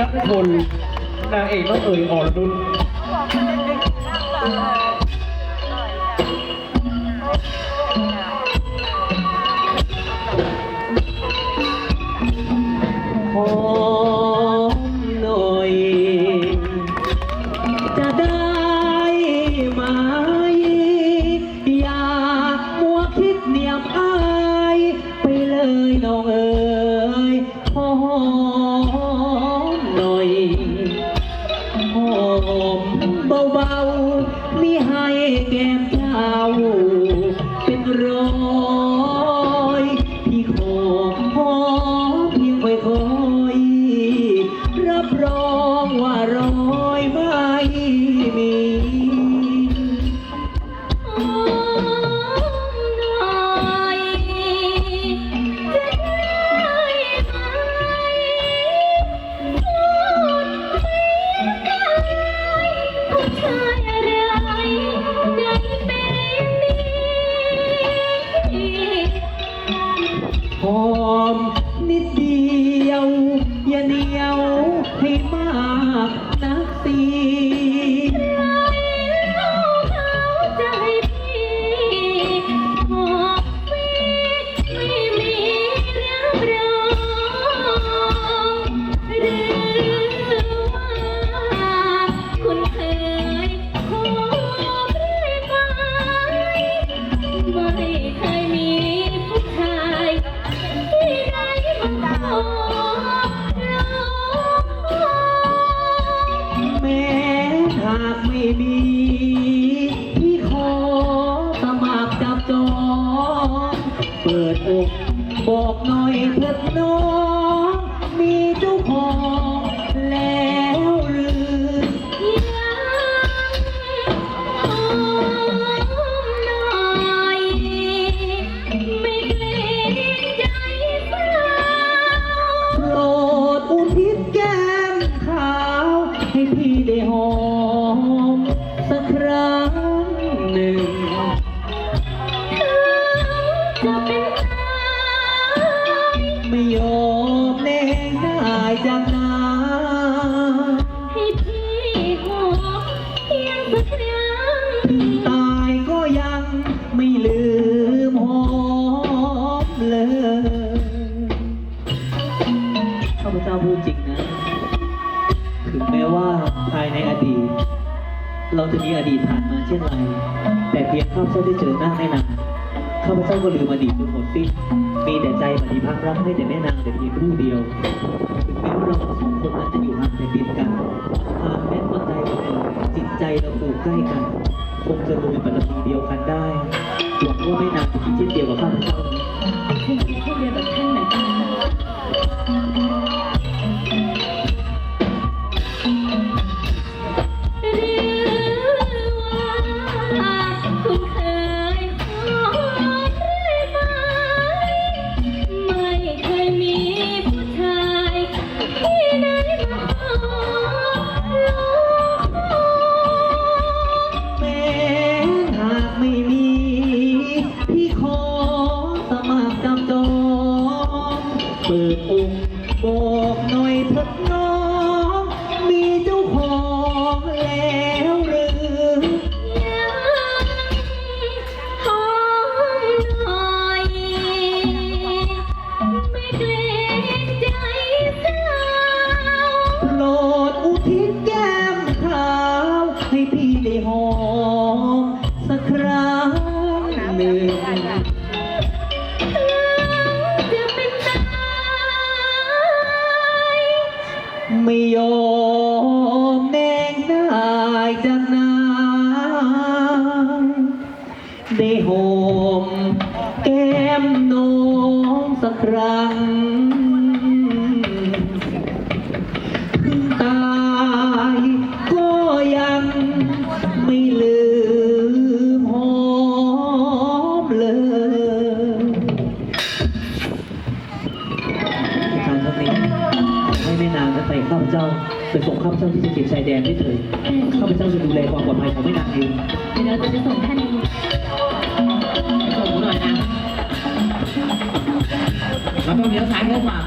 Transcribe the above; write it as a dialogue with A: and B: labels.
A: นักพลนางเอกน้องเอ๋ยอ่อนนุช
B: หอมหน่อย จะได้ไหมอย่ามัวคิดเหนียมอายไปเลยน้องเอ๋ยหอม หน่อยหอมเบาๆมีให้แก้มเจ้าเป็นร้อยพี่ขอหอมเพียงค่อยๆรับรองว่าร้อยม่มี อ
C: ง
B: เปิดอกบอกหน่อยเถิดน้อง มีเจ้าของแล้วหรือ
C: ยังหอมหน่อยไม่เกรงใจสาว
B: โปรดอุทิศแก้มขาว ให้พี่ได้หอมสักครั้งหนึ่ง
C: จ้าพู
B: ดจริงนะ ถึงแม้ว่าภายในอดีต เราจะมีอดีตผ่านมาเช่นไร แต่เพียงข้าพเจ้าได้เจอหน้าแม่นางข้าพเจ้าก็ลืมอดีตจนหมดสิ้นมีแต่ใจปฏิพักรักให้แต่แม่นางแต่เพียงผู้เดียวถึงแม้ว่าเราสองคนนั้นจะอยู่ห่างแต่ติดกันหากแม้วันใดวันหนึ่งจิตใจเราอยู่ใกล้กันคงจะรวมเป็นปฏิเดียวกันได้หวังว่าแม่นางจะคิดเช่นเดียวกับข้าพเจ้า
C: ฉันคิดเช่นเดียวกับท่านเหมือนกัน ไม่ยอ
B: มแน
C: ง
B: ได้
C: จา
B: กนาได้หอมแก้มน้องสักครั้ง ข้าพเจ้าไปส่งข้าพเจ้าที่จะเขียนชายแดนด้วยเถิดข้าพเจ้าจะดูแลความปลอดภัยของแม่นางเอง
C: เดี๋ยวเราจะส่งท่านเอง
A: ส่งหน่อยนะเราต้องเลี้ยวซ้ายเลี้ยวขวา